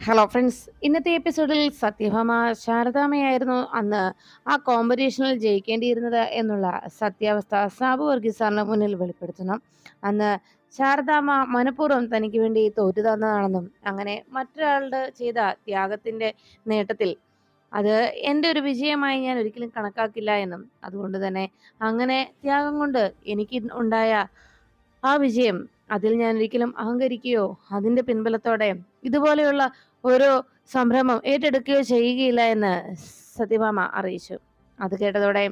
Hello friends ഇന്നത്തെ എപ്പിസോഡിൽ സത്യഭാമ ശാരദാമയായിരുന്നു അന്ന് ആ കോമ്പറ്റീഷനിൽ ജയിക്കേണ്ടിയിരുന്നത് എന്നുള്ള സത്യാവസ്ഥ സാബു വർഗീസ് സാറിന് മുന്നിൽ വെളിപ്പെടുത്തുന്നു. അന്ന് ശാരദാമ മനഃപൂർവം തനിക്ക് വേണ്ടി തോറ്റു തന്നതാണെന്നും അങ്ങനെ മറ്റൊരാളുടെ ചെയ്ത ത്യാഗത്തിന്റെ നേട്ടത്തിൽ അത് എന്റെ ഒരു വിജയമായി ഞാൻ ഒരിക്കലും കണക്കാക്കില്ല എന്നും അതുകൊണ്ട് തന്നെ അങ്ങനെ ത്യാഗം കൊണ്ട് എനിക്ക് ഉണ്ടായ ആ വിജയം അതിൽ ഞാൻ ഒരിക്കലും അഹങ്കരിക്കുകയോ അതിന്റെ പിൻബലത്തോടെ ഇതുപോലെയുള്ള ഓരോ സംരംഭം ഏറ്റെടുക്കുകയോ ചെയ്യുകയില്ല എന്ന് സത്യഭാമ അറിയിച്ചു. അത് കേട്ടതോടെ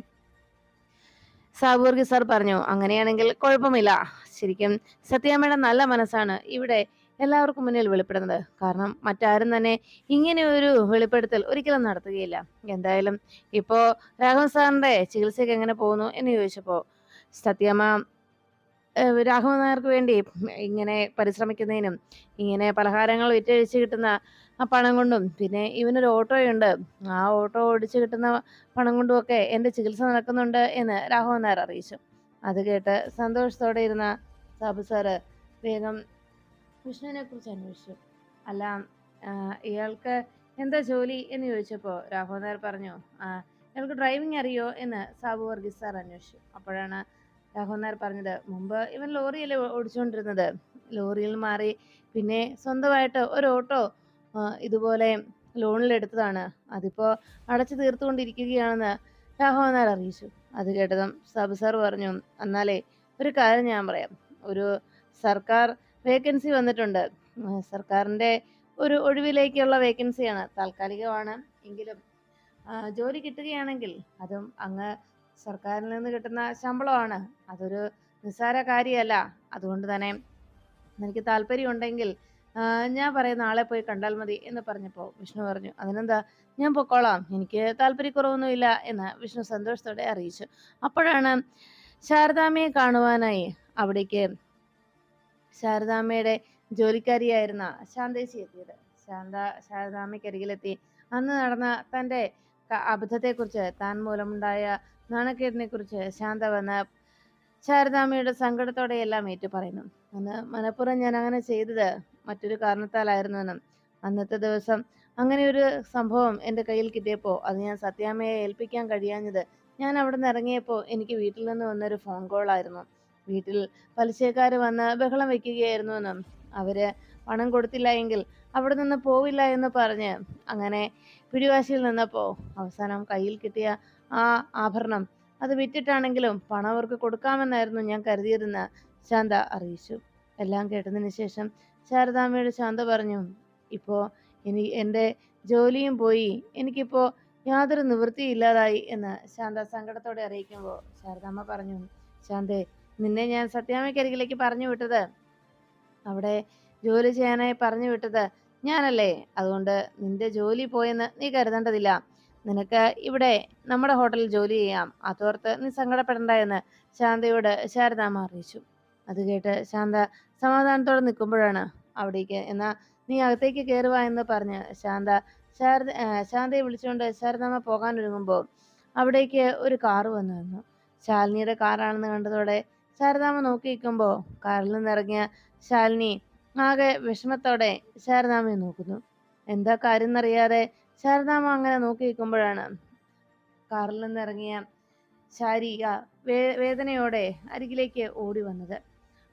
സാബൂർഗി സാർ പറഞ്ഞു അങ്ങനെയാണെങ്കിൽ കുഴപ്പമില്ല. ശരിക്കും സത്യാമ്മയുടെ നല്ല മനസ്സാണ് ഇവിടെ എല്ലാവർക്കും മുന്നിൽ വെളിപ്പെടുന്നത്. കാരണം മറ്റാരും തന്നെ ഇങ്ങനെ ഒരു വെളിപ്പെടുത്തൽ ഒരിക്കലും നടത്തുകയില്ല. എന്തായാലും ഇപ്പോൾ രാഘവൻ സാറിന്റെ ചികിത്സയ്ക്ക് എങ്ങനെ പോകുന്നു എന്ന് ചോദിച്ചപ്പോൾ സത്യമ്മ രാഘവൻ നായർക്ക് വേണ്ടി ഇങ്ങനെ പരിശ്രമിക്കുന്നതിനും ഇങ്ങനെ പലഹാരങ്ങൾ വിറ്റഴിച്ച് കിട്ടുന്ന ആ പണം കൊണ്ടും പിന്നെ ഇവനൊരു ഓട്ടോയുണ്ട്. ആ ഓട്ടോ ഓടിച്ച് കിട്ടുന്ന പണം കൊണ്ടുമൊക്കെ എന്റെ ചികിത്സ നടക്കുന്നുണ്ട് എന്ന് രാഘവൻ നായർ അറിയിച്ചു. അത് കേട്ട് സന്തോഷത്തോടെ ഇരുന്ന സാബു സാറ് വേഗം വിഷ്ണുവിനെ കുറിച്ച് അന്വേഷിച്ചു. അല്ല ഇയാൾക്ക് എന്താ ജോലി എന്ന് ചോദിച്ചപ്പോൾ രാഘവൻ നായർ പറഞ്ഞു ഇയാൾക്ക് ഡ്രൈവിംഗ് അറിയോ? എന്ന് സാബു വർഗീസ് സാർ അന്വേഷിച്ചു. അപ്പോഴാണ് രാഘവൻ പറഞ്ഞത് മുമ്പ് ഇവൻ ലോറിയല്ലേ ഓടിച്ചുകൊണ്ടിരുന്നത് ലോറിയിൽ മാറി പിന്നെ സ്വന്തമായിട്ട് ഒരു ഓട്ടോ ഇതുപോലെ ലോണിൽ എടുത്തതാണ്. അതിപ്പോ അടച്ചു തീർത്തുകൊണ്ടിരിക്കുകയാണെന്ന് രാഘവൻ നായർ അറിയിച്ചു. അത് കേട്ടതും സബ് സാർ പറഞ്ഞു എന്നാലേ ഒരു കാര്യം ഞാൻ പറയാം. ഒരു സർക്കാർ വേക്കൻസി വന്നിട്ടുണ്ട്. സർക്കാരിന്റെ ഒരു ഒഴിവിലേക്കുള്ള വേക്കൻസിയാണ്. താൽക്കാലികമാണ് എങ്കിലും ജോലി കിട്ടുകയാണെങ്കിൽ അതും അങ്ങ് സർക്കാരിൽ നിന്ന് കിട്ടുന്ന ശമ്പളമാണ്. അതൊരു നിസ്സാര കാര്യമല്ല അതുകൊണ്ട് തന്നെ എനിക്ക് താല്പര്യമുണ്ടെങ്കിൽ ഞാൻ പറയുന്ന ആളെ പോയി കണ്ടാൽ മതി എന്ന് പറഞ്ഞപ്പോൾ വിഷ്ണു പറഞ്ഞു അതിനെന്താ? ഞാൻ പൊക്കോളാം. എനിക്ക് താല്പര്യക്കുറവൊന്നുമില്ല എന്ന് വിഷ്ണു സന്തോഷത്തോടെ അറിയിച്ചു. അപ്പോഴാണ് ശാരദാമ്മയെ കാണുവാനായി അവിടേക്ക് ശാരദാമ്മയുടെ ജോലിക്കാരിയായിരുന്ന ശാന്തേശി എത്തിയത്. ശാന്ത ശാരദാമ്മയ്ക്കരികിലെത്തി. അന്ന് നടന്ന തന്റെ അബദ്ധത്തെക്കുറിച്ച് താൻ മൂലമുണ്ടായ നാണക്കേടിനെ കുറിച്ച് ശാന്ത വന്ന് ശാരദാമ്മയുടെ സങ്കടത്തോടെ എല്ലാം ഏറ്റു പറയുന്നു. അന്ന് മനഃപൂർവം ഞാൻ അങ്ങനെ ചെയ്തത് മറ്റൊരു കാരണത്താലായിരുന്നുവെന്നും അന്നത്തെ ദിവസം അങ്ങനെ ഒരു സംഭവം എന്റെ കയ്യിൽ കിട്ടിയപ്പോൾ അത് ഞാൻ സത്യാമ്മയെ ഏൽപ്പിക്കാൻ കഴിയാഞ്ഞത് ഞാൻ അവിടെ നിന്ന് ഇറങ്ങിയപ്പോൾ എനിക്ക് വീട്ടിൽ നിന്ന് വന്നൊരു ഫോൺ കോൾ ആയിരുന്നു വീട്ടിൽ പലിശക്കാർ വന്ന് ബഹളം വെക്കുകയായിരുന്നു എന്നും അവർ പണം കൊടുത്തില്ല എങ്കിൽ അവിടെ നിന്ന് പോവില്ല എന്ന് പറഞ്ഞ് അങ്ങനെ പിടിവാശിയിൽ നിന്നപ്പോൾ അവസാനം കയ്യിൽ കിട്ടിയ ആ ആഭരണം അത് വിറ്റിട്ടാണെങ്കിലും പണം അവർക്ക് കൊടുക്കാമെന്നായിരുന്നു ഞാൻ കരുതിയതെന്ന് ശാന്ത അറിയിച്ചു. എല്ലാം കേട്ടതിന് ശേഷം ശാരദാമ്മയോട് ശാന്ത പറഞ്ഞു ഇപ്പോൾ ഇനി എന്റെ ജോലിയും പോയി എനിക്കിപ്പോൾ യാതൊരു നിവൃത്തിയില്ലാതായി എന്ന് ശാന്ത സങ്കടത്തോടെ അറിയിക്കുമ്പോൾ ശാരദാമ്മ പറഞ്ഞു ശാന്തേ നിന്നെ ഞാൻ സത്യാമ്മയ്ക്കരികിലേക്ക് പറഞ്ഞു വിട്ടത്. അവിടെ ജോലി ചെയ്യാനായി പറഞ്ഞു വിട്ടത് ഞാനല്ലേ? അതുകൊണ്ട് നിന്റെ ജോലി പോയെന്ന് നീ കരുതേണ്ടതില്ല. നിനക്ക് ഇവിടെ നമ്മുടെ ഹോട്ടലിൽ ജോലി ചെയ്യാം. അതോർത്ത് നീ സങ്കടപ്പെടണ്ട എന്ന് ശാന്തയോട് ശാരദാമ്മ അറിയിച്ചു. അത് കേട്ട് ശാന്ത സമാധാനത്തോടെ നിൽക്കുമ്പോഴാണ് അവിടേക്ക് എന്നാ നീ അകത്തേക്ക് കയറുക എന്ന് പറഞ്ഞ് ശാന്ത ശാരദ ശാന്തയെ വിളിച്ചുകൊണ്ട് ശാരദാമ്മ പോകാൻ ഒരുങ്ങുമ്പോൾ അവിടേക്ക് ഒരു കാറ് വന്നു നിന്നു. ശാലിനിയുടെ കാറാണെന്ന് കണ്ടതോടെ ശാരദാമ്മ നോക്കി നിൽക്കുമ്പോൾ കാറിൽ നിന്നിറങ്ങിയ ശാലിനി ആകെ വിഷമത്തോടെ ശാരദാമ്മയെ നോക്കുന്നു. എന്താ കാര്യം എന്നറിയാതെ ശാരദാമ്മ അങ്ങനെ നോക്കി നിൽക്കുമ്പോഴാണ് കാറിൽ നിന്നിറങ്ങിയ ശാരിക വേ വേദനയോടെ അരികിലേക്ക് ഓടി വന്നത്.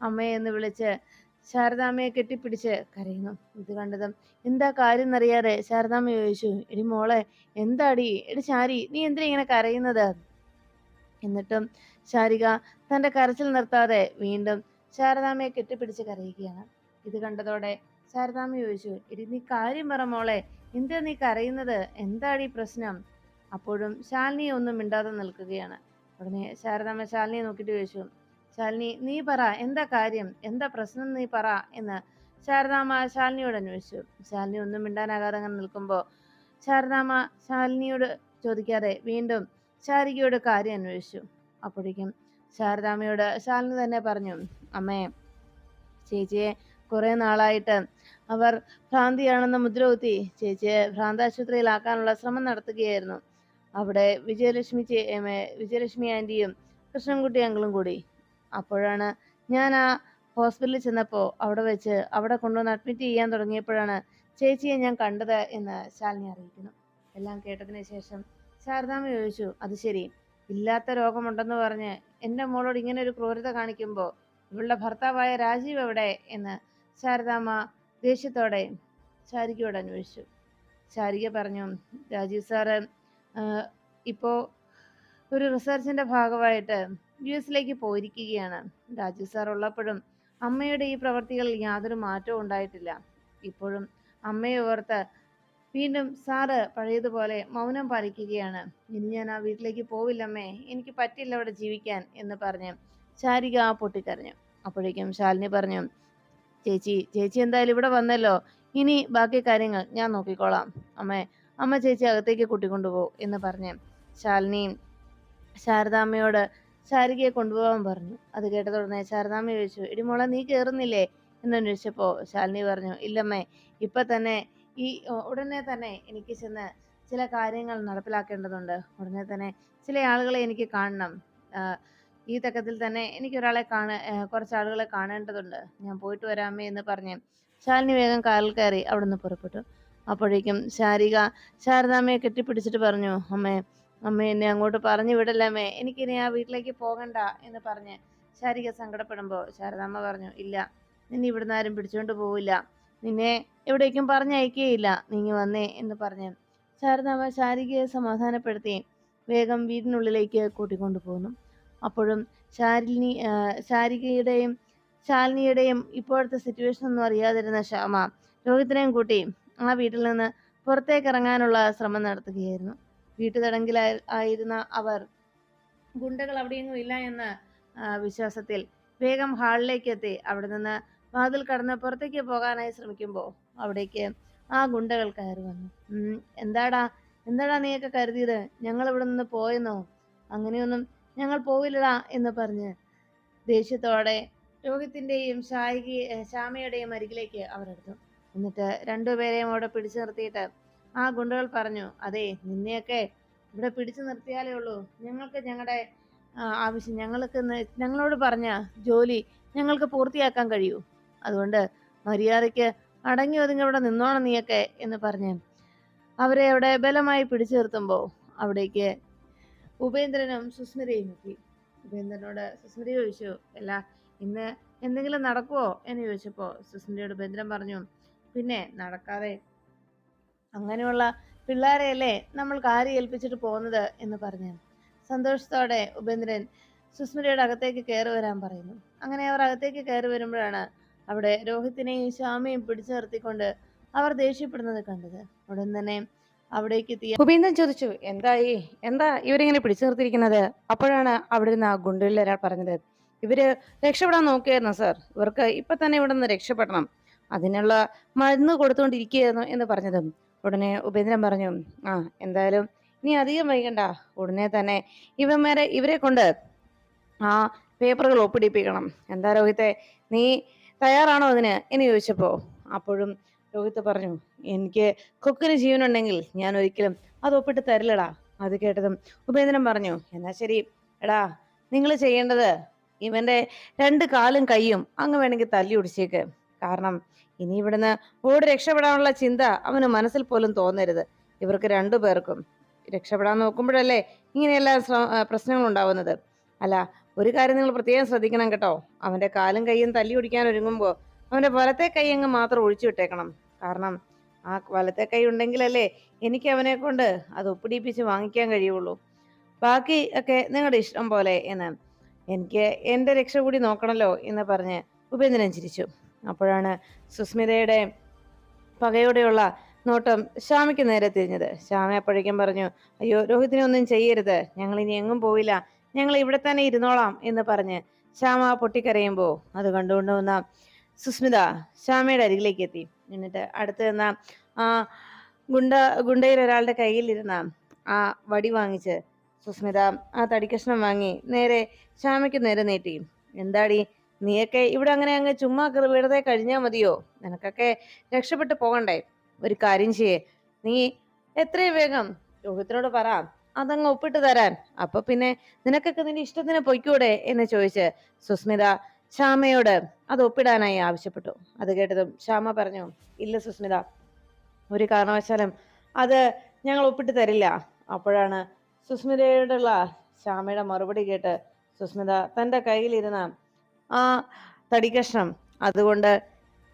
അമ്മയെ എന്ന് വിളിച്ച് ശാരദാമ്മയെ കെട്ടിപ്പിടിച്ച് കരയുന്നു. ഇത് കണ്ടതും എന്താ കാര്യം എന്നറിയാതെ ശാരദാമ്മ ചോദിച്ചു എടി മോളെ എന്താടി? എടി ശാരി നീ എന്തിനാ ഇങ്ങനെ കരയുന്നത്? എന്നിട്ടും ശാരിക തന്റെ കരച്ചിൽ നിർത്താതെ വീണ്ടും ശാരദാമ്മയെ കെട്ടിപ്പിടിച്ച് കരയുകയാണ്. ഇത് കണ്ടതോടെ ശാരദാമ്മ ചോദിച്ചു എടി നീ കാര്യം പറ മോളെ. എന്താ നീ കരയുന്നത്? എന്താടി പ്രശ്നം? അപ്പോഴും ശാലിനി ഒന്നും മിണ്ടാതെ നിൽക്കുകയാണ്. ഉടനെ ശാരദാമ്മ ശാലിനിയെ നോക്കിയിട്ട് ചോദിച്ചു ശാലിനി നീ പറ എന്താ കാര്യം? എന്താ പ്രശ്നം നീ പറ? എന്ന് ശാരദാമ്മ ശാലിനിയോട് അന്വേഷിച്ചു. ശാലിനി ഒന്നും മിണ്ടാനാകാതെ അങ്ങനെ നിൽക്കുമ്പോൾ ശാരദാമ്മ ശാലിനിയോട് ചോദിക്കാതെ വീണ്ടും ശാരികയോട് കാര്യം അന്വേഷിച്ചു. അപ്പോഴേക്കും ശാരദാമ്മയോട് ശാലിനി തന്നെ പറഞ്ഞു അമ്മേ ചേച്ചിയെ കുറെ നാളായിട്ട് അവർ ഭ്രാന്തിയാണെന്ന് മുദ്ര കുത്തി ചേച്ചിയെ ഭ്രാന്താശുപത്രിയിലാക്കാനുള്ള ശ്രമം നടത്തുകയായിരുന്നു. അവിടെ വിജയലക്ഷ്മി വിജയലക്ഷ്മി ആന്റിയും കൃഷ്ണൻകുട്ടി അങ്കിളും കൂടി. അപ്പോഴാണ് ഞാൻ ആ ഹോസ്പിറ്റലിൽ ചെന്നപ്പോൾ അവിടെ വെച്ച് അവിടെ കൊണ്ടുവന്ന് അഡ്മിറ്റ് ചെയ്യാൻ തുടങ്ങിയപ്പോഴാണ് ചേച്ചിയെ ഞാൻ കണ്ടത് എന്ന് ശാലിനി അറിയിക്കുന്നു. എല്ലാം കേട്ടതിന് ശേഷം ശാരദാമ്മ ചോദിച്ചു അത് ശരി. ഇല്ലാത്ത രോഗമുണ്ടെന്ന് പറഞ്ഞ് എന്റെ മോളോട് ഇങ്ങനെ ഒരു ക്രൂരത കാണിക്കുമ്പോൾ ഇവളുടെ ഭർത്താവായ രാജീവ് എവിടെ? എന്ന് ശാരദാമ്മ ദേഷ്യത്തോടെ ശാരികയോട് അന്വേഷിച്ചു. ശാരിക പറഞ്ഞു രാജീവ് സാറ് ഇപ്പോൾ ഒരു റിസർച്ചിന്റെ ഭാഗമായിട്ട് യു എസിലേക്ക് പോയിരിക്കുകയാണ്. രാജീവ് സാർ ഉള്ളപ്പോഴും അമ്മയുടെ ഈ പ്രവർത്തികളിൽ യാതൊരു മാറ്റവും ഉണ്ടായിട്ടില്ല. ഇപ്പോഴും അമ്മയെ ഓർത്ത് വീണ്ടും സാറ് പഴയതുപോലെ മൗനം പാലിക്കുകയാണ്. ഇനി ഞാൻ ആ വീട്ടിലേക്ക് പോവില്ലമ്മേ എനിക്ക് പറ്റില്ല അവിടെ ജീവിക്കാൻ എന്ന് പറഞ്ഞ് ശാരിക പൊട്ടിക്കരഞ്ഞു. അപ്പോഴേക്കും ശാലിനി പറഞ്ഞു ചേച്ചി ചേച്ചി എന്തായാലും ഇവിടെ വന്നല്ലോ. ഇനി ബാക്കി കാര്യങ്ങൾ ഞാൻ നോക്കിക്കോളാം. അമ്മേ അമ്മ ചേച്ചി അകത്തേക്ക് കൂട്ടിക്കൊണ്ടുപോ എന്ന് പറഞ്ഞ് ശാലിനിയും ശാരദാമ്മയോട് ശാരികയെ കൊണ്ടുപോകാൻ പറഞ്ഞു. അത് കേട്ടതുടനെ ശാരദാമ്മ ചോദിച്ചു എടി മോളെ നീ കയറുന്നില്ലേ എന്ന് അന്വേഷിച്ചപ്പോൾ ശാലിനി പറഞ്ഞു ഇല്ലമ്മേ ഇപ്പൊ തന്നെ ഈ ഉടനെ തന്നെ എനിക്ക് ചെന്ന് ചില കാര്യങ്ങൾ നടപ്പിലാക്കേണ്ടതുണ്ട്. ഉടനെ തന്നെ ചില ആളുകളെ എനിക്ക് കാണണം. ഈ തക്കത്തിൽ തന്നെ എനിക്ക് ഒരാളെ കാണ കുറച്ച് ആളുകളെ കാണേണ്ടതുണ്ട്. ഞാൻ പോയിട്ട് വരാമേ എന്ന് പറഞ്ഞ് ശാലിനി വേഗം കാറിൽ കയറി അവിടുന്ന് പുറപ്പെട്ടു. അപ്പോഴേക്കും ശാരിക ശാരദാമ്മയെ കെട്ടിപ്പിടിച്ചിട്ട് പറഞ്ഞു അമ്മേ അമ്മ എന്നെ അങ്ങോട്ട് പറഞ്ഞു വിടല്ലമ്മേ എനിക്കിനി ആ വീട്ടിലേക്ക് പോകണ്ട എന്ന് പറഞ്ഞ് ശാരിക സങ്കടപ്പെടുമ്പോൾ ശാരദാമ്മ പറഞ്ഞു ഇല്ല നിന്നെ ഇവിടുന്ന് ആരും പിടിച്ചുകൊണ്ട് പോവില്ല. നിന്നെ എവിടേക്കും പറഞ്ഞയക്കുകയില്ല നീങ്ങി വന്നേ എന്ന് പറഞ്ഞ് ശാരദാമ്മ ശാരികയെ സമാധാനപ്പെടുത്തി വേഗം വീടിനുള്ളിലേക്ക് കൂട്ടിക്കൊണ്ടു പോന്നു. അപ്പോഴും ശാലിനി ശാരികയുടെയും ശാലിനിയുടെയും ഇപ്പോഴത്തെ സിറ്റുവേഷൻ ഒന്നും അറിയാതിരുന്ന ശ്യാമ രോഹിത്തിനെയും കൂട്ടി ആ വീട്ടിൽ നിന്ന് പുറത്തേക്ക് ഇറങ്ങാനുള്ള ശ്രമം നടത്തുകയായിരുന്നു. വീട്ടുതടങ്കിലായി ആയിരുന്ന അവർ ഗുണ്ടകൾ അവിടെയൊന്നും ഇല്ല എന്ന വിശ്വാസത്തിൽ വേഗം ഹാളിലേക്ക് എത്തി. അവിടെ നിന്ന് വാതിൽ കടന്ന് പുറത്തേക്ക് പോകാനായി ശ്രമിക്കുമ്പോൾ അവിടേക്ക് ആ ഗുണ്ടകൾ കയറി വന്നു. എന്താടാ? എന്താടാ നീയൊക്കെ കരുതിയത്? ഞങ്ങൾ ഇവിടെ നിന്ന് പോയെന്നോ? അങ്ങനെയൊന്നും ഞങ്ങൾ പോവില്ലടാ എന്ന് പറഞ്ഞ് ദേഷ്യത്തോടെ രോഹിത്തിന്റെയും ഷായികി ശ്യാമയുടെയും അരികിലേക്ക് അവർ എടുത്തു എന്നിട്ട് രണ്ടുപേരെയും അവിടെ പിടിച്ചു നിർത്തിയിട്ട് ആ ഗുണ്ടകൾ പറഞ്ഞു അതെ നിന്നെയൊക്കെ ഇവിടെ പിടിച്ചു നിർത്തിയാലേ ഉള്ളൂ. ഞങ്ങൾക്ക് ഞങ്ങളുടെ ആവശ്യം ഞങ്ങൾക്ക് ഞങ്ങളോട് പറഞ്ഞ ജോലി ഞങ്ങൾക്ക് പൂർത്തിയാക്കാൻ കഴിയൂ. അതുകൊണ്ട് മര്യാദയ്ക്ക് അടങ്ങി ഒതുങ്ങി ഇവിടെ നിന്നോണം നീയൊക്കെ എന്ന് പറഞ്ഞ് അവരെ അവിടെ ബലമായി പിടിച്ചു നിർത്തുമ്പോൾ അവിടേക്ക് ഉപേന്ദ്രനും സുസ്മിതയും നോക്കി ഉപേന്ദ്രനോട് സുസ്മിത ചോദിച്ചു അല്ല ഇന്ന് എന്തെങ്കിലും നടക്കുമോ എന്ന് ചോദിച്ചപ്പോൾ സുസ്മിതയോട് ഉപേന്ദ്രൻ പറഞ്ഞു പിന്നെ നടക്കാതെ. അങ്ങനെയുള്ള പിള്ളേരെയല്ലേ നമ്മൾ കാര്യം ഏൽപ്പിച്ചിട്ട് പോകുന്നത്? എന്ന് പറഞ്ഞു. സന്തോഷത്തോടെ ഉപേന്ദ്രൻ സുസ്മിതയുടെ അകത്തേക്ക് കയറി വരാൻ പറയുന്നു. അങ്ങനെ അവർ അകത്തേക്ക് കയറി വരുമ്പോഴാണ് അവിടെ രോഹിത്തിനെയും ശ്യാമയും പിടിച്ചു നിർത്തിക്കൊണ്ട് അവർ ദേഷ്യപ്പെടുന്നത് കണ്ടത്. ഉടൻ തന്നെ അവിടേക്ക് എത്തിയ ഉപേന്ദ്രൻ ചോദിച്ചു എന്തായി എന്താ ഇവരിങ്ങനെ പിടിച്ചു നിർത്തിയിരിക്കുന്നത്? അപ്പോഴാണ് അവിടെ നിന്ന് ആ ഗുണ്ടിൽ ഒരാൾ പറഞ്ഞത് ഇവർ രക്ഷപ്പെടാൻ നോക്കിയായിരുന്നു സർ. ഇവർക്ക് ഇപ്പൊ തന്നെ ഇവിടെ നിന്ന് രക്ഷപ്പെടണം. അതിനുള്ള മരുന്ന് കൊടുത്തുകൊണ്ടിരിക്കുകയായിരുന്നു എന്ന് പറഞ്ഞതും ഉടനെ ഉപേന്ദ്രൻ പറഞ്ഞു ആ എന്തായാലും ഇനി അധികം വൈകണ്ട. ഉടനെ തന്നെ ഇവന്മാരെ ഇവരെ കൊണ്ട് ആ പേപ്പറുകൾ ഒപ്പിടിപ്പിക്കണം. എന്താ രോഹിത്തെ നീ തയ്യാറാണോ അതിന്? എന്ന് ചോദിച്ചപ്പോ അപ്പോഴും രോഹിത്ത് പറഞ്ഞു എനിക്ക് കൊക്കിന് ജീവനുണ്ടെങ്കിൽ ഞാൻ ഒരിക്കലും അത് ഒപ്പിട്ട് തരില്ലടാ അത് കേട്ടതും ഉപേന്ദ്രൻ പറഞ്ഞു എന്നാ ശരി എടാ നിങ്ങൾ ചെയ്യേണ്ടത് ഇവന്റെ രണ്ട് കാലും കൈയും അങ്ങ് വേണമെങ്കിൽ തല്ലി ഒടിച്ചേക്ക്. കാരണം ഇനി ഇവിടുന്ന് ഓടി രക്ഷപ്പെടാനുള്ള ചിന്ത അവന് മനസ്സിൽ പോലും തോന്നരുത്. ഇവർക്ക് രണ്ടു പേർക്കും രക്ഷപ്പെടാൻ നോക്കുമ്പോഴല്ലേ ഇങ്ങനെയെല്ലാം പ്രശ്നങ്ങൾ ഉണ്ടാവുന്നത്. അല്ല ഒരു കാര്യം നിങ്ങൾ പ്രത്യേകം ശ്രദ്ധിക്കണം കേട്ടോ. അവന്റെ കാലും കൈയും തല്ലി ഒടിക്കാൻ ഒരുങ്ങുമ്പോൾ അവന്റെ വലത്തെ കൈ അങ്ങ് മാത്രം ഒഴിച്ചു വിട്ടേക്കണം. കാരണം ആ വലത്തെ കൈ ഉണ്ടെങ്കിലല്ലേ എനിക്ക് അവനെ കൊണ്ട് അത് ഒപ്പിടിപ്പിച്ച് വാങ്ങിക്കാൻ കഴിയുള്ളൂ. ബാക്കി ഒക്കെ നിങ്ങളുടെ ഇഷ്ടം പോലെ എന്ന് എനിക്ക് എന്റെ രക്ഷ കൂടി നോക്കണമല്ലോ എന്ന് പറഞ്ഞ് ഉപേന്ദ്രൻ ചിരിച്ചു. അപ്പോഴാണ് സുസ്മിതയുടെ പകയോടെയുള്ള നോട്ടം ശ്യാമയ്ക്ക് നേരെ തിരിഞ്ഞത്. ശ്യാമ അപ്പോഴേക്കും പറഞ്ഞു അയ്യോ രോഹിത്തിനെ ഒന്നും ചെയ്യരുത്. ഞങ്ങൾ ഇനി എങ്ങും പോവില്ല. ഞങ്ങൾ ഇവിടെ തന്നെ ഇരുന്നോളാം എന്ന് പറഞ്ഞ് ശ്യാമ പൊട്ടിക്കരയുമ്പോൾ അത് കണ്ടുകൊണ്ട് വന്ന സുസ്മിത ശ്യാമയുടെ അരികിലേക്ക് എത്തി. എന്നിട്ട് അടുത്ത് നിന്ന ആ ഗുണ്ട ഗുണ്ടയിൽ ഒരാളുടെ കയ്യിലിരുന്ന ആ വടി വാങ്ങിച്ച് സുസ്മിത ആ തടിക്കഷ്ണം വാങ്ങി നേരെ ശ്യാമയ്ക്ക് നേരെ നീട്ടി. എന്താടി നീയൊക്കെ ഇവിടെ അങ്ങനെ അങ്ങ് ചുമ്മാ കറി വെറുതെ കഴിഞ്ഞാൽ മതിയോ? നിനക്കൊക്കെ രക്ഷപ്പെട്ടു പോകണ്ടേ? ഒരു കാര്യം ചെയ്യേ. നീ എത്രയും വേഗം രോഹിത്തിനോട് പറ. അതങ്ങ് ഒപ്പിട്ട് തരാൻ. അപ്പൊ പിന്നെ നിനക്കൊക്കെ നിന്റെ ഇഷ്ടത്തിന് പൊയ്ക്കൂടെ? എന്ന് ചോദിച്ച് സുസ്മിത ശ്യാമയോട് അത് ഒപ്പിടാനായി ആവശ്യപ്പെട്ടു. അത് കേട്ടതും ശ്യാമ പറഞ്ഞു ഇല്ല സുസ്മിത ഒരു കാരണവശാലും അത് ഞങ്ങൾ ഒപ്പിട്ട് തരില്ല. അപ്പോഴാണ് സുസ്മിതയോടുള്ള ശ്യാമയുടെ മറുപടി കേട്ട് സുസ്മിത തന്റെ കയ്യിലിരുന്ന ആ തടികഷ്ണം അതുകൊണ്ട്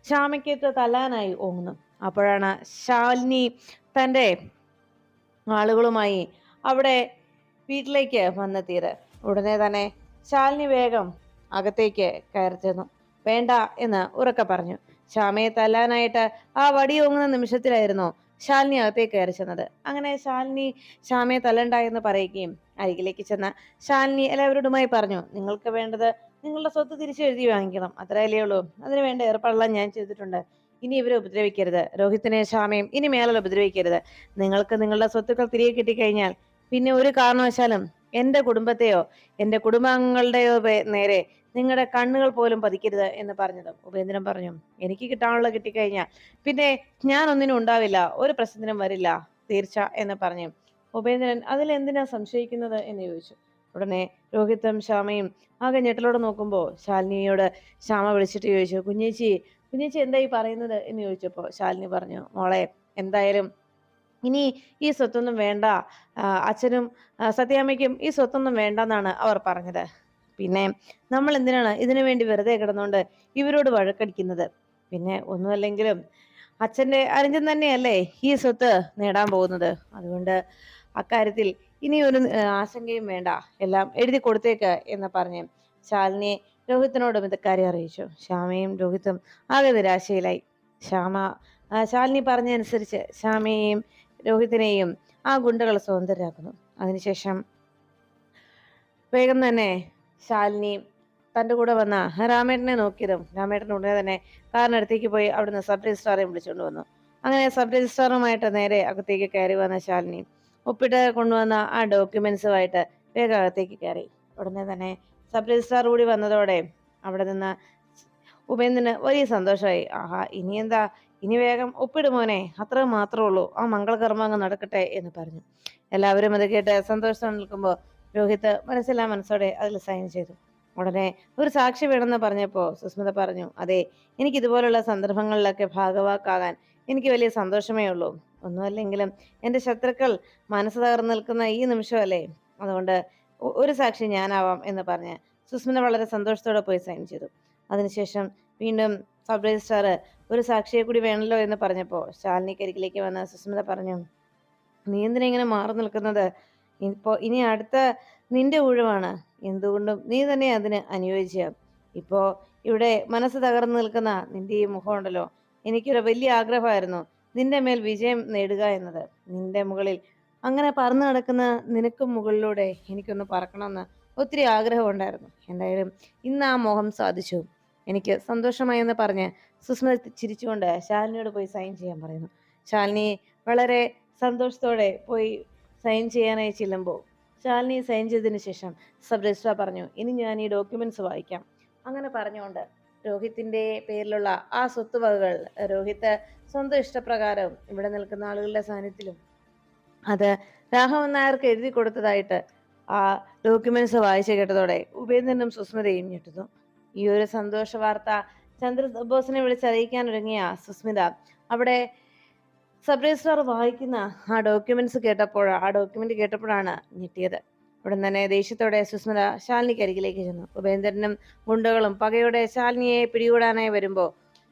ശ്യാമയ്ക്കത്ത് തല്ലാനായി ഓങ്ങുന്നു. അപ്പോഴാണ് ശാലിനി തന്റെ ആളുകളുമായി അവിടെ വീട്ടിലേക്ക് വന്നെത്തിയത്. ഉടനെ തന്നെ ശാലിനി വേഗം അകത്തേക്ക് കയറി ചെന്നു. വേണ്ട എന്ന് ഉറക്കെ പറഞ്ഞു. ശ്യാമയെ തല്ലാനായിട്ട് ആ വടി ഓങ്ങുന്ന നിമിഷത്തിലായിരുന്നു ശാലിനി അകത്തേക്ക് കയറി ചെന്നത്. അങ്ങനെ ശാലിനി ശ്യാമയെ തല്ലണ്ട എന്ന് പറയുകയും അരികിലേക്ക് ചെന്ന ശാലിനി എല്ലാവരോടുമായി പറഞ്ഞു നിങ്ങൾക്ക് വേണ്ടത് നിങ്ങളുടെ സ്വത്ത് തിരിച്ചു തിരിച്ചെഴുതി വാങ്ങിക്കണം. അത്രയല്ലേ ഉള്ളൂ. അതിനു വേണ്ട ഏർപ്പാടെല്ലാം ഞാൻ ചെയ്തിട്ടുണ്ട്. ഇനി ഇവരെ ഉപദ്രവിക്കരുത്. രോഹിത്തിനെ ശ്യാമയും ഇനി മേലെ ഉപദ്രവിക്കരുത്. നിങ്ങൾക്ക് നിങ്ങളുടെ സ്വത്തുക്കൾ തിരികെ കിട്ടിക്കഴിഞ്ഞാൽ പിന്നെ ഒരു കാരണവശാലും എന്റെ കുടുംബത്തെയോ എന്റെ കുടുംബാംഗങ്ങളുടെയോ നേരെ നിങ്ങളുടെ കണ്ണുകൾ പോലും പതിക്കരുത് എന്ന് പറഞ്ഞത് ഉപേന്ദ്രൻ പറഞ്ഞു എനിക്ക് കിട്ടാനുള്ള കിട്ടിക്കഴിഞ്ഞാൽ പിന്നെ ഞാൻ ഒന്നിനും ഉണ്ടാവില്ല ഒരു പ്രശ്നത്തിനും വരില്ല തീർച്ച എന്ന് പറഞ്ഞു. ഉപേന്ദ്രൻ അതിൽ എന്തിനാ സംശയിക്കുന്നത്? എന്ന് ചോദിച്ചു. ഉടനെ രോഹിത്തും ശ്യാമയും ആകെ ഞെട്ടലോടെ നോക്കുമ്പോൾ ശാലിനിയോട് ശ്യാമ വിളിച്ചിട്ട് ചോദിച്ചു കുഞ്ഞേച്ചി കുഞ്ഞേച്ചി എന്തായി പറയുന്നത്? എന്ന് ചോദിച്ചപ്പോൾ ശാലിനി പറഞ്ഞു മോളെ എന്തായാലും ഇനി ഈ സ്വത്തൊന്നും വേണ്ട. അച്ഛനും സത്യാമ്മയ്ക്കും ഈ സ്വത്തൊന്നും വേണ്ടെന്നാണ് അവർ പറഞ്ഞത്. പിന്നെ നമ്മൾ എന്തിനാണ് ഇതിനു വേണ്ടി വെറുതെ കിടന്നുകൊണ്ട് ഇവരോട് വഴക്കടിക്കുന്നത്? പിന്നെ ഒന്നുമല്ലെങ്കിലും അച്ഛന്റെ അനുജൻ തന്നെയല്ലേ ഈ സ്വത്ത് നേടാൻ പോകുന്നത്. അതുകൊണ്ട് അക്കാര്യത്തിൽ ഇനി ഒരു ആശങ്കയും വേണ്ട. എല്ലാം എഴുതി കൊടുത്തേക്ക് എന്ന് പറഞ്ഞ് ശാലിനിയെ രോഹിത്തിനോടും ഇതക്കാര്യം അറിയിച്ചു. ശ്യാമയും രോഹിത്തും ആകെ നിരാശയിലായി. ശ്യാമ ശാലിനി പറഞ്ഞതനുസരിച്ച് ശ്യാമയെയും രോഹിത്തിനെയും ആ ഗുണ്ടകൾ സ്വതന്ത്രരാക്കുന്നു അതിനുശേഷം വേഗം തന്നെ ശാലിനി തന്റെ കൂടെ വന്ന രാമേട്ടനെ നോക്കിയതും രാമേട്ടൻ ഉടനെ തന്നെ കാറിനടുത്തേക്ക് പോയി അവിടുന്ന് സബ് രജിസ്ട്രാറെയും വിളിച്ചുകൊണ്ട് വന്നു. അങ്ങനെ സബ് രജിസ്ട്രാറുമായിട്ട് നേരെ അകത്തേക്ക് കയറി വന്ന ശാലിനി ഒപ്പിട്ട് കൊണ്ടുവന്ന ആ ഡോക്യുമെന്റ്സുമായിട്ട് വേഗം അകത്തേക്ക് കയറി. ഉടനെ തന്നെ സബ് രജിസ്ട്രാർ കൂടി വന്നതോടെ അവിടെ നിന്ന് ഉപേന്ദ്രന് വലിയ സന്തോഷമായി. ആഹാ ഇനി എന്താ? ഇനി വേഗം ഒപ്പിടുമോനെ അത്ര മാത്രമേ ഉള്ളൂ. ആ മംഗളകർമ്മ അങ്ങ് നടക്കട്ടെ എന്ന് പറഞ്ഞു. എല്ലാവരും അത് കേട്ട് സന്തോഷം നിൽക്കുമ്പോൾ രോഹിത് മനസ്സിലാ മനസ്സോടെ അതിൽ സൈൻ ചെയ്തു. ഉടനെ ഒരു സാക്ഷി വേണമെന്ന് പറഞ്ഞപ്പോൾ സുസ്മിത പറഞ്ഞു അതെ എനിക്ക് ഇതുപോലുള്ള സന്ദർഭങ്ങളിലൊക്കെ ഭാഗവാക്കാകാൻ എനിക്ക് വലിയ സന്തോഷമേ ഉള്ളൂ. ഒന്നുമല്ലെങ്കിലും എന്റെ ശത്രുക്കൾ മനസ്സ് തകർന്നു നിൽക്കുന്ന ഈ നിമിഷമല്ലേ? അതുകൊണ്ട് ഒരു സാക്ഷി ഞാനാവാം എന്ന് പറഞ്ഞ് സുസ്മിത വളരെ സന്തോഷത്തോടെ പോയി സൈൻ ചെയ്തു. അതിനുശേഷം വീണ്ടും സബ് രജിസ്ട്രാർ ഒരു സാക്ഷിയെ കൂടി വേണല്ലോ എന്ന് പറഞ്ഞപ്പോൾ ശാലിനിക്കരികിലേക്ക് വന്ന സുസ്മിത പറഞ്ഞു നീ ഇങ്ങനെ മാറി നിൽക്കുന്നത്? ഇപ്പോൾ ഇനി അടുത്ത നിന്റെ ഊഴമാണ് എന്തുകൊണ്ടും നീ തന്നെ അതിന് അനുയോജ്യ. ഇപ്പോൾ ഇവിടെ മനസ്സ് തകർന്നു നിൽക്കുന്ന നിന്റെ ഈ മുഖമുണ്ടല്ലോ എനിക്കൊരു വലിയ ആഗ്രഹമായിരുന്നു നിന്റെ മേൽ വിജയം നേടുക എന്നത്. നിന്റെ മുകളിൽ അങ്ങനെ പറന്നു നടക്കുന്ന നിനക്കും മുകളിലൂടെ എനിക്കൊന്ന് പറക്കണമെന്ന് ഒത്തിരി ആഗ്രഹമുണ്ടായിരുന്നു എന്തായാലും ഇന്ന് ആ മോഹം സാധിച്ചു. എനിക്ക് സന്തോഷമായി എന്ന് പറഞ്ഞ് സുസ്മിത ചിരിച്ചുകൊണ്ട് ശാലിനിയോട് പോയി സൈൻ ചെയ്യാൻ പറയുന്നു. ശാലിനി വളരെ സന്തോഷത്തോടെ പോയി സൈൻ ചെയ്യാനായി ചെല്ലുമ്പോൾ ശാലിനി സൈൻ ചെയ്തതിന് ശേഷം സബ് രജിസ്ട്രാർ പറഞ്ഞു ഇനി ഞാൻ ഈ ഡോക്യുമെന്റ്സ് വായിക്കാം. അങ്ങനെ പറഞ്ഞുകൊണ്ട് രോഹിത്തിന്റെ പേരിലുള്ള ആ സ്വത്തുവകകൾ രോഹിത്ത് സ്വന്തം ഇഷ്ടപ്രകാരം ഇവിടെ നിൽക്കുന്ന ആളുകളുടെ സാന്നിധ്യത്തിലും അത് രാഘവൻ നായർക്ക് എഴുതി കൊടുത്തതായിട്ട് ആ ഡോക്യുമെന്റ്സ് വായിച്ചു കേട്ടതോടെ ഉപേന്ദ്രനും സുസ്മിതയും ഞെട്ടുന്നു. ഈ ഒരു സന്തോഷ വാർത്ത ചന്ദ്രബോസിനെ വിളിച്ചറിയിക്കാൻ ഒരുങ്ങിയ സുസ്മിത അവിടെ സബ് രജിസ്ട്രാർ വായിക്കുന്ന ആ ഡോക്യുമെന്റ്സ് കേട്ടപ്പോൾ ആ ഡോക്യുമെന്റ് കേട്ടപ്പോഴാണ് ഞെട്ടിയത്. ഉടൻ തന്നെ ദേഷ്യത്തോടെ സുസ്മിത ശാലിനിക്ക് അരികിലേക്ക് ചെന്നു. ഉപേന്ദ്രനും ഗുണ്ടകളും പകയോടെ ശാലിനിയെ പിടികൂടാനായി വരുമ്പോൾ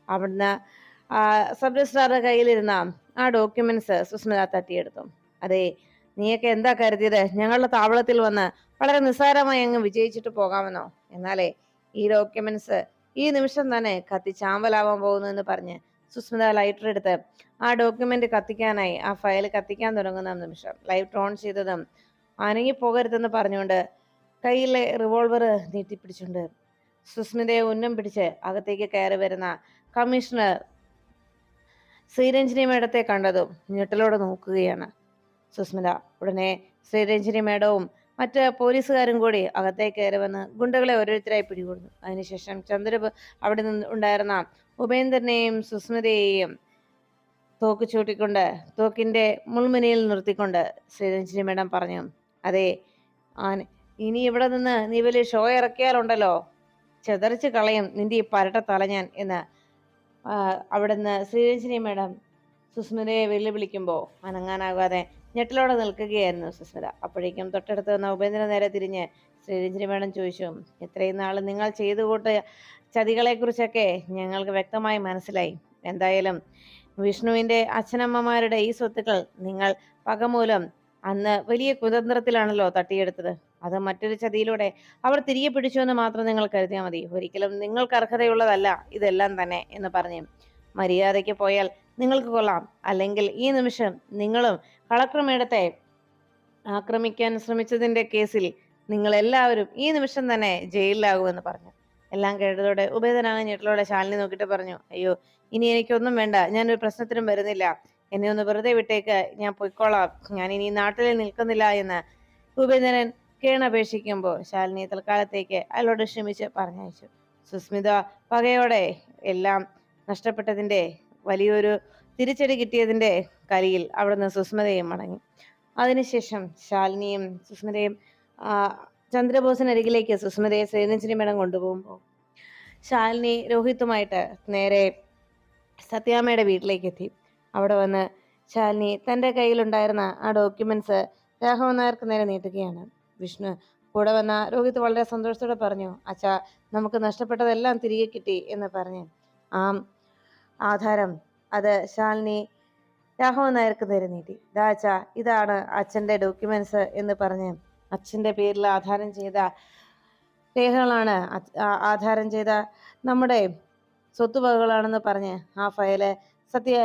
അവിടുന്ന് സബ് രജിസ്ട്രാറുടെ കയ്യിലിരുന്ന ആ ഡോക്യുമെന്റ്സ് സുസ്മിത തട്ടിയെടുത്തു. അതെ നീയൊക്കെ എന്താ കരുതിയത്? ഞങ്ങളുടെ താവളത്തിൽ വന്ന് വളരെ നിസ്സാരമായി അങ്ങ് വിജയിച്ചിട്ട് പോകാമെന്നോ? എന്നാലേ ഈ ഡോക്യുമെന്റ്സ് ഈ നിമിഷം തന്നെ കത്തി ചാമ്പലാവാൻ പോകുന്നു എന്ന് പറഞ്ഞ് സുസ്മിത ലൈറ്റർ എടുത്ത് ആ ഡോക്യുമെന്റ് കത്തിക്കാനായി ആ ഫയൽ കത്തിക്കാൻ തുടങ്ങുന്ന നിമിഷം ലൈറ്റ് ഓൺ ചെയ്തതും അനങ്ങി പോകരുതെന്ന് പറഞ്ഞുകൊണ്ട് കയ്യിലെ റിവോൾവർ നീട്ടിപ്പിടിച്ചുകൊണ്ട് സുസ്മിതയെ ഉന്നം പിടിച്ച് അകത്തേക്ക് കയറി വരുന്ന കമ്മീഷണർ ശ്രീരഞ്ജിനി മേഡത്തെ കണ്ടതും ഞെട്ടലോടെ നോക്കുകയാണ്. സുസ്മിത ഉടനെ ശ്രീരഞ്ജിനി മേഡവും മറ്റ് പോലീസുകാരും കൂടി അകത്തേക്ക് കയറി വന്ന് ഗുണ്ടകളെ ഓരോരുത്തരായി പിടികൂടുന്നു. അതിനുശേഷം ചന്ദ്രബ് അവിടെ നിന്ന് ഉണ്ടായിരുന്ന ഉപേന്ദ്രനെയും സുസ്മിതയെയും തോക്ക് ചൂട്ടിക്കൊണ്ട് തോക്കിന്റെ മുൾമുനയിൽ നിർത്തിക്കൊണ്ട് ശ്രീരഞ്ജിനി മേഡം പറഞ്ഞു അതെ ആൻ ഇനി ഇവിടെ നിന്ന് നീ വലിയ ഷോ ഇറക്കിയാലുണ്ടല്ലോ. ചെതറിച്ച് കളയും നിന്റെ ഈ പരട്ട തല ഞാൻ എന്ന് അവിടുന്ന് ശ്രീരഞ്ജിനി മേഡം സുസ്മിതയെ വെല്ലുവിളിക്കുമ്പോൾ അനങ്ങാനാകാതെ ഞെട്ടിലോടെ നിൽക്കുകയായിരുന്നു സുസ്മിത. അപ്പോഴേക്കും തൊട്ടടുത്ത് വന്ന ഉപേന്ദ്രൻ നേരെ തിരിഞ്ഞ് ശ്രീരഞ്ജിനി മേഡം ചോദിച്ചു ഇത്രയും നാൾ നിങ്ങൾ ചെയ്തു കൂട്ട ചതികളെക്കുറിച്ചൊക്കെ ഞങ്ങൾക്ക് വ്യക്തമായി മനസ്സിലായി. എന്തായാലും വിഷ്ണുവിന്റെ അച്ഛനമ്മമാരുടെ ഈ സ്വത്തുക്കൾ നിങ്ങൾ പകമൂലം അന്ന് വലിയ കുതന്ത്രത്തിലാണല്ലോ തട്ടിയെടുത്തത്. അത് മറ്റൊരു ചതിയിലൂടെ അവർ തിരികെ പിടിച്ചു എന്ന് മാത്രം നിങ്ങൾ കരുതിയാൽ മതി. ഒരിക്കലും നിങ്ങൾക്ക് അർഹതയുള്ളതല്ല ഇതെല്ലാം തന്നെ എന്ന് പറഞ്ഞു. മര്യാദയ്ക്ക് പോയാൽ നിങ്ങൾക്ക് കൊള്ളാം. അല്ലെങ്കിൽ ഈ നിമിഷം നിങ്ങളും കളക്ടർ മേഡത്തെ ആക്രമിക്കാൻ ശ്രമിച്ചതിന്റെ കേസിൽ നിങ്ങൾ എല്ലാവരും ഈ നിമിഷം തന്നെ ജയിലിലാകുമെന്ന് പറഞ്ഞു. എല്ലാം കേട്ടതോടെ ഉപേതനായ ഞെട്ടലോടെ ശാലിനി നോക്കിയിട്ട് പറഞ്ഞു അയ്യോ ഇനി എനിക്കൊന്നും വേണ്ട. ഞാനൊരു പ്രശ്നത്തിനും വരുന്നില്ല. എന്നെ ഒന്ന് വെറുതെ വിട്ടേക്ക്. ഞാൻ പൊയ്ക്കോളാം. ഞാൻ ഇനി നാട്ടിൽ നിൽക്കുന്നില്ല എന്ന് ഭൂപേന്ദ്രൻ കേണപേക്ഷിക്കുമ്പോൾ ശാലിനി തൽക്കാലത്തേക്ക് അയാളോട് ക്ഷമിച്ച് പറഞ്ഞയച്ചു. സുസ്മിത പകയോടെ എല്ലാം നഷ്ടപ്പെട്ടതിന്റെ വലിയൊരു തിരിച്ചടി കിട്ടിയതിന്റെ കലിയിൽ അവിടുന്ന് സുസ്മിതയും മടങ്ങി. അതിനുശേഷം ശാലിനിയും സുസ്മിതയും ചന്ദ്രബോസിനരികിലേക്ക് സുസ്മിതയെ ശ്രീരഞ്ജനി മേഡം കൊണ്ടുപോകുമ്പോൾ ശാലിനി രോഹിത്തുമായിട്ട് നേരെ സത്യാമ്മയുടെ വീട്ടിലേക്ക് എത്തി അവിടെ വന്ന് ശാലിനി തന്റെ കയ്യിലുണ്ടായിരുന്ന ആ ഡോക്യുമെന്റ്സ് രാഘവൻ നായർക്ക് നേരെ നീട്ടുകയാണ്. വിഷ്ണു കൂടെ വന്ന രോഹിത് വളരെ സന്തോഷത്തോടെ പറഞ്ഞു അച്ഛാ നമുക്ക് നഷ്ടപ്പെട്ടതെല്ലാം തിരികെ കിട്ടി എന്ന് പറഞ്ഞു. ആ ആധാരം. അത് ശാലിനി രാഘവൻ നായർക്ക് നേരെ നീട്ടി. അച്ഛാ ഇതാണ് അച്ഛന്റെ ഡോക്യുമെന്റ്സ് എന്ന് പറഞ്ഞ് അച്ഛന്റെ പേരിൽ ആധാരം ചെയ്ത രേഖകളാണ് ആധാരം ചെയ്ത നമ്മുടെ സ്വത്തുവകകളാണെന്ന് പറഞ്ഞ് ആ ഫയൽ സത്യ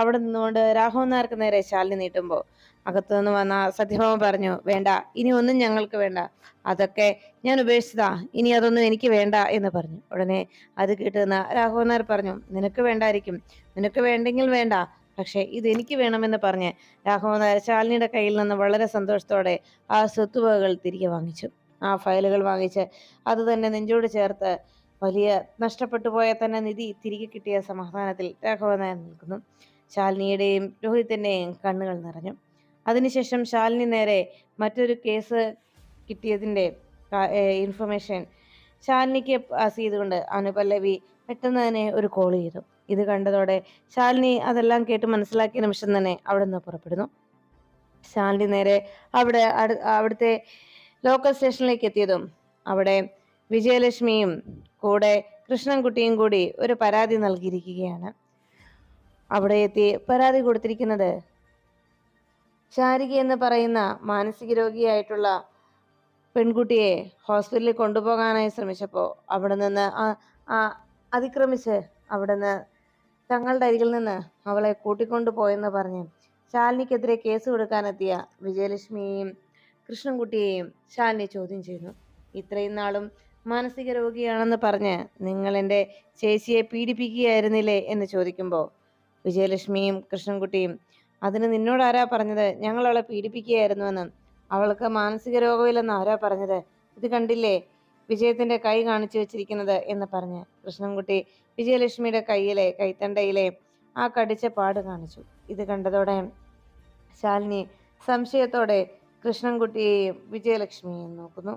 അവിടെ നിന്നുകൊണ്ട് രാഘവൻ നായർക്ക് നേരെ ശാലിനി നീട്ടുമ്പോൾ അകത്തു നിന്ന് വന്ന സത്യഭാമ പറഞ്ഞു വേണ്ട ഇനി ഒന്നും ഞങ്ങൾക്ക് വേണ്ട. അതൊക്കെ ഞാൻ ഉപേക്ഷിച്ചതാ. ഇനി അതൊന്നും എനിക്ക് വേണ്ട എന്ന് പറഞ്ഞു. ഉടനെ അത് കിട്ടുന്ന രാഘവൻ നായർ പറഞ്ഞു നിനക്ക് വേണ്ടായിരിക്കും. നിനക്ക് വേണ്ടെങ്കിൽ വേണ്ട. പക്ഷേ ഇത് എനിക്ക് വേണമെന്ന് പറഞ്ഞ് രാഘവൻ നായർ ശാലിനിയുടെ കയ്യിൽ നിന്ന് വളരെ സന്തോഷത്തോടെ ആ സ്വത്തുവകകൾ തിരികെ വാങ്ങിച്ചു. ആ ഫയലുകൾ വാങ്ങിച്ച് അത് തന്നെ നെഞ്ചോട് ചേർത്ത് വലിയ നഷ്ടപ്പെട്ടു പോയ തന്നെ നിധി തിരികെ കിട്ടിയ സമാധാനത്തിൽ രാഘവൻ നായർ നിൽക്കുന്നു. ശാലിനിയുടെയും രോഹിത്തിന്റെയും കണ്ണുകൾ നിറഞ്ഞു. അതിനുശേഷം ശാലിനി നേരെ മറ്റൊരു കേസ് കിട്ടിയതിന്റെ ഇൻഫർമേഷൻ ശാലിനിക്ക് പാസ് ചെയ്തുകൊണ്ട് അനുപല്ലവി പെട്ടെന്ന് തന്നെ ഒരു കോൾ ചെയ്തു. ഇത് കണ്ടതോടെ ശാലിനി അതെല്ലാം കേട്ട് മനസ്സിലാക്കിയ നിമിഷം തന്നെ അവിടെ നിന്ന് പുറപ്പെടുന്നു. ശാലിനി നേരെ അവിടെ അവിടുത്തെ ലോക്കൽ സ്റ്റേഷനിലേക്ക് എത്തിയതും അവിടെ വിജയലക്ഷ്മിയും കൂടെ കൃഷ്ണൻകുട്ടിയും കൂടി ഒരു പരാതി നൽകിയിരിക്കുകയാണ്. അവിടെ എത്തി പരാതി കൊടുത്തിരിക്കുന്നത് ശാരിക എന്ന് പറയുന്ന മാനസിക രോഗിയായിട്ടുള്ള പെൺകുട്ടിയെ ഹോസ്പിറ്റലിൽ കൊണ്ടുപോകാനായി ശ്രമിച്ചപ്പോൾ അവിടെ നിന്ന് അതിക്രമിച്ച് അവിടെ നിന്ന് തങ്ങളുടെ അരികിൽ നിന്ന് അവളെ കൂട്ടിക്കൊണ്ടു പോയെന്ന് പറഞ്ഞ് ശാലിനിക്കെതിരെ കേസ് കൊടുക്കാനെത്തിയ വിജയലക്ഷ്മിയെയും കൃഷ്ണൻകുട്ടിയെയും ശാലിനി ചോദ്യം ചെയ്യുന്നു. ഇത്രയും നാളും മാനസിക രോഗിയാണെന്ന് പറഞ്ഞ് നിങ്ങൾ എന്റെ ചേച്ചിയെ പീഡിപ്പിക്കുകയായിരുന്നില്ലേ എന്ന് ചോദിക്കുമ്പോൾ വിജയലക്ഷ്മിയും കൃഷ്ണൻകുട്ടിയും അതിന് നിന്നോട് ആരാ പറഞ്ഞത്? ഞങ്ങൾ അവളെ പീഡിപ്പിക്കുകയായിരുന്നുവെന്ന് അവൾക്ക് മാനസിക രോഗമില്ലെന്ന് ആരാ പറഞ്ഞത്? ഇത് കണ്ടില്ലേ? വിജയത്തിന്റെ കൈ കാണിച്ചു വെച്ചിരിക്കുന്നത് എന്ന് പറഞ്ഞ് കൃഷ്ണൻകുട്ടി വിജയലക്ഷ്മിയുടെ കയ്യിലെ കൈത്തണ്ടയിലെ ആ കടിച്ച പാട് കാണിച്ചു. ഇത് കണ്ടതോടെ ശാലിനി സംശയത്തോടെ കൃഷ്ണൻകുട്ടിയെയും വിജയലക്ഷ്മിയെയും നോക്കുന്നു.